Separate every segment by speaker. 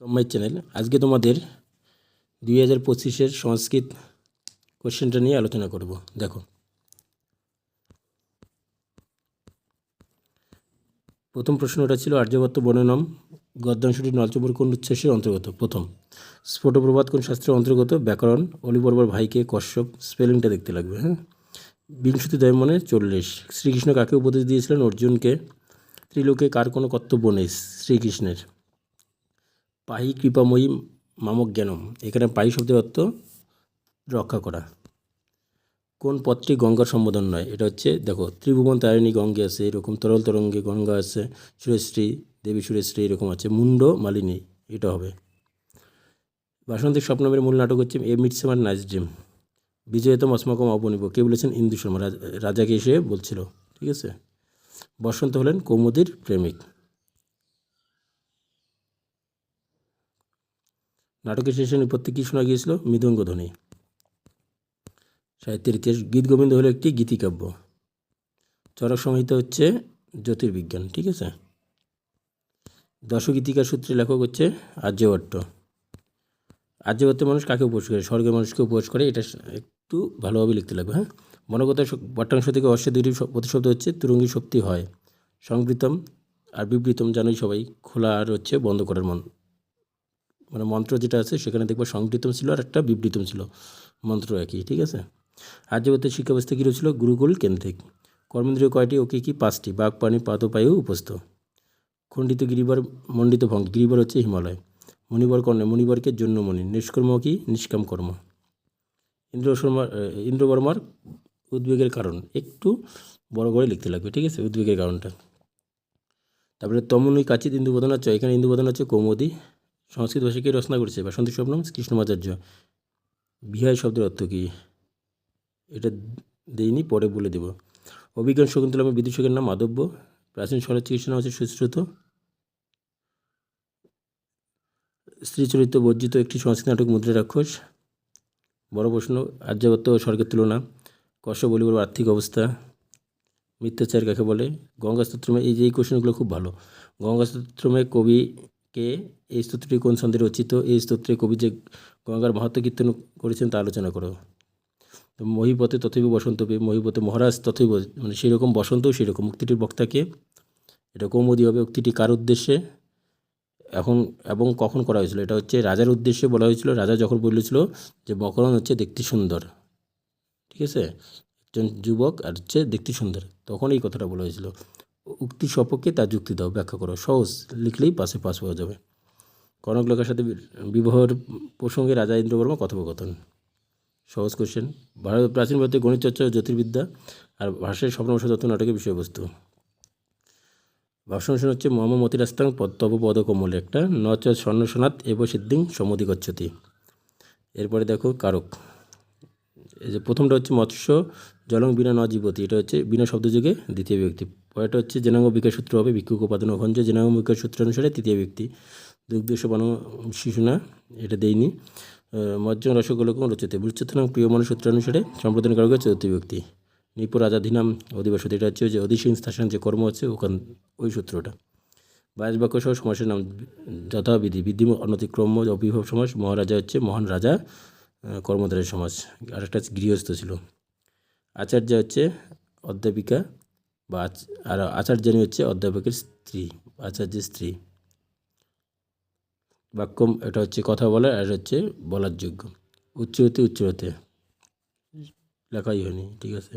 Speaker 1: কম্বাই channel আজকে তোমাদের দুই হাজার পঁচিশের সংস্কৃত কোশ্চেনটা নিয়ে আলোচনা করব। দেখো। প্রথম প্রশ্নটা ছিল আর্যভট্ট বর্ণনম গদ্যাংশটি নলচম্বর কোন উচ্ছ্বাসের অন্তর্গত? প্রথম স্ফোটপ্রবাদ কোন শাস্ত্রের অন্তর্গত? ব্যাকরণ অলিবর্বর ভাইকে কশ্যপ, স্পেলিংটা দেখতে লাগবে হ্যাঁ? বিংশতি দয়মনে চল্লিশ, শ্রীকৃষ্ণ কাকে উপদেশ দিয়েছিলেন? অর্জুনকে। ত্রিলোকে কার কোনো কর্তব্য নেই শ্রীকৃষ্ণের? পাহি কৃপাময়ী মামক জ্ঞানম। এখানে পাহি শব্দের অর্থ রক্ষা করা। কোন পথটি গঙ্গার সম্বোধন নয়? এটা হচ্ছে, দেখো, ত্রিভুবন, তারিণী, গঙ্গে আছে, এরকম তরল তরঙ্গে গঙ্গা আছে, সুরেশ্রী, দেবী সুরেশ্রী, এরকম আছে, মুন্ড, মালিনী, এটা হবে। বাসন্তী স্বপ্নমের মূল নাটক হচ্ছে a midsummer night's dream. বিজয়তম অস্মাকম অবনিব কে বলেছেন? ইন্দু শর্মা। রাজাকে এসে বলছিল। ঠিক আছে? বসন্ত হলেন কৌমুদীর প্রেমিক। নাটকের শেষে নেপথ্যে কী শোনা গিয়েছিল মৃদঙ্গ ধ্বনি সাহিত্যের ইতিহাস, গীত গোবিন্দ হলো একটি গীতিকাব্য। চরক সংহিতা হচ্ছে জ্যোতির্বিজ্ঞান, ঠিক আছে? দশগীতিকার সূত্রে লেখক হচ্ছে আর্যভট্ট আর্যভট্টের মানুষ কাকে উপোস করে? স্বর্গের মানুষকে উপোস করে, এটা একটু ভালোভাবে লিখতে লাগবে হ্যাঁ? মনগত বট্টাংশ থেকে অশ্বে দুইটি শ- প্রতিশব্দ হচ্ছে, তুরঙ্গী শক্তি হয়। সংবৃতম আর বিবৃতম জানোই সবাই, খোলা আর হচ্ছে বন্ধ করার মন। মানে মন্ত্র যেটা আছে, সেখানে দেখব সংকৃতম ছিল আর একটা বিবৃতম ছিল। মন্ত্র একই, ঠিক আছে? আর্যবতের শিক্ষা ব্যবস্থা কী রয়েছিল? গুরুকুল কেন্দ্রিক। কর্মেন্দ্রীয় কয়টি ও কী কী? পাঁচটি। বাঘ পানি পাদপায়ু, উপস্থ। খণ্ডিত গিরিবার, মণ্ডিত ভঙ্গ। গিরিবর হচ্ছে হিমালয়। মণিবর কর্ণে। মণিবরকে জন্য মণি নিষ্কর্ম কি? নিষ্কাম কর্ম। ইন্দ্র শর্মার ইন্দ্রবর্মার উদ্বেগের কারণ। একটু বড় করে লিখতে লাগবে, ঠিক আছে? উদ্বেগের কারণটা। তারপরে তমনুই কাচিত ইন্দুবোধন হচ্ছে এখানে ইন্দুবোধন হচ্ছে কৌমুদী। সংস্কৃত ভাষাকে রচনা করেছে বাসন্তী স্বপ্নম কৃষ্ণমাচার্য। বিহায় শব্দের অর্থ কী? এটা দেইনি, পরে বলে দেব। অভিজ্ঞান শকুন্তলামে বিদূষকের নাম মাধব্য। প্রাচীন স্বরের চিকিৎসা নাম হচ্ছে সুশ্রুত। স্ত্রীচরিত্র বর্জিত একটি সংস্কৃত নাটক, মুদ্রা রাক্ষস। বড় প্রশ্ন আর্যাবত্ত স্বর্গের তুলনা। কষ্ট বলিবার আর্থিক অবস্থা। মিথ্যাচার কাকে বলে? গঙ্গা স্তোত্রমে এই যে এই কোশ্চেনগুলো খুব ভালো। গঙ্গা স্তোত্রমে কবিকে এই স্তোত্রটি কোন ছন্দে রচিত এই স্তোত্রে কবি যে গঙ্গার মাহাত্ম কীর্তন করেছেন, তা আলোচনা করো। তো মহিপথে তথৈব বসন্ত পে মহিপথে মহারাজ তথৈব মানে সেরকম বসন্তও সেরকম উক্তিটির বক্তাকে এটা কৌমুদি হবে, উক্তিটি কার উদ্দেশ্যে? এখন, এবং কখন করা হয়েছিল? এটা হচ্ছে রাজার উদ্দেশ্যে বলা হয়েছিল, রাজা যখন বলেছিল যে মকরণ হচ্ছে দেখতে সুন্দর। ঠিক আছে? একজন যুবক আর হচ্ছে দেখতে সুন্দর। তখন এই কথাটা বলা হয়েছিল। উক্তি সপক্ষে তার যুক্তি দাও, ব্যাখ্যা করো। সহজ, লিখলেই পাশে পাস হয়ে যাবে। কনকলকার সাথে বি- বিবাহের প্রসঙ্গে রাজা ইন্দ্রবর্মা কথোপকথন। সহজ কোশ্চেন ভারত প্রাচীন ভারতে গণিত চর্চা জ্যোতির্বিদ্যা আর ভাষায় স্বপ্নবশ তত্ত্ব নাটকের বিষয়বস্তু। ভাষণ হচ্ছে মোহাম্মদ মতিরাস্তাং তব পদ কমলে একটা নচ স্বর্ণ সনাত এব সিদ্ধিং সমতি গচ্ছতি। এরপরে দেখো কারক। এই যে প্রথমটা হচ্ছে মৎস্য জলং বিনা ন এটা হচ্ছে বিনা শব্দযোগে দ্বিতীয় ব্যক্তি পরেরটা হচ্ছে জেনাঙ্গ বিকাশ সূত্র হবে, ভিক্ষুক উপাদান অখঞ্জ জেনাঙ্গ বিকাশ সূত্র অনুসারে তৃতীয় ব্যক্তি। দুগ্ধ বানু শিশুনা, এটা দেয়নি। মজ্জন রসগোলকম রচিতে বুলচেতনাং প্রিয় মানুষ সূত্র অনুসারে কারক চতুর্থ ব্যক্তি। নিপুর রাজাধীনাম অধিবাসত এটা হচ্ছে যে অধিসীন স্থাসন যে কর্ম আছে, ওখান, ওই সূত্রটা। বাইশ বাক্য সহ সমাসের নাম যথাবিধি। বিধি অনতিক্রম অভিভব সমাস। মহারাজা হচ্ছে মহান রাজা কর্মধারের সমাজ আর একটা হচ্ছে গৃহস্থ ছিল। আচার্য হচ্ছে অধ্যাপিকা। বা আর আচার্যানী হচ্ছে অধ্যাপকের স্ত্রী, আচার্যের স্ত্রী। বাক্যম এটা হচ্ছে কথা বলার আর হচ্ছে বলার যোগ্য। উচ্চ হতে উচ্চ হতে। লেখাই হয়নি, ঠিক আছে।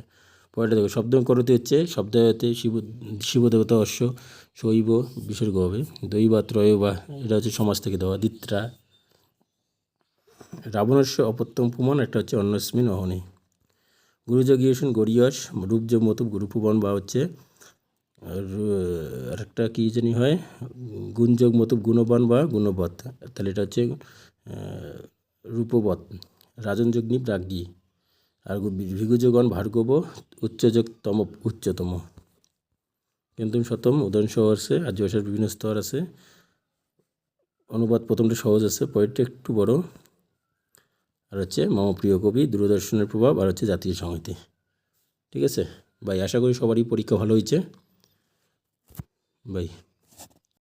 Speaker 1: পরেরটা দেখো, শব্দ করতে হচ্ছে শব্দায়তে শিব, শিবদেবতা অশ্ব, শৈব, বিসর্গ হবে। দৈবা ত্রয় বা এটা হচ্ছে সমাজ থেকে দেওয়া দিত্রা রাবণস্য অপত্যম প্রমাণ, একটা হচ্ছে অন্নস্মিন অহনি। গুরুযোগ গিয়েছেন গরিয়স রূপযোগ মতো গুরুপুবন বা হচ্ছে আর আরেকটা কী জানি হয় গুণযোগ মতো গুণবান বা গুণবৎ। তাহলে এটা হচ্ছে আহ, রূপবৎ রাজনযোগ নিপ আর ভিগুযোগণ ভার্গব উচ্চযোগ তম উচ্চতম। কিন্তু শতম উদাহরণ সহ আছে আর্য ভাষার বিভিন্ন স্তর আছে। অনুবাদ প্রথমটা সহজ আছে পরেরটা একটু বড়। আর হচ্ছে মম প্রিয় কবি, দূরদর্শনের প্রভাব আর হচ্ছে জাতীয় সংহতি। ঠিক আছে? ভাই, আশা করি সবারই পরীক্ষা ভালো হয়েছে। বাই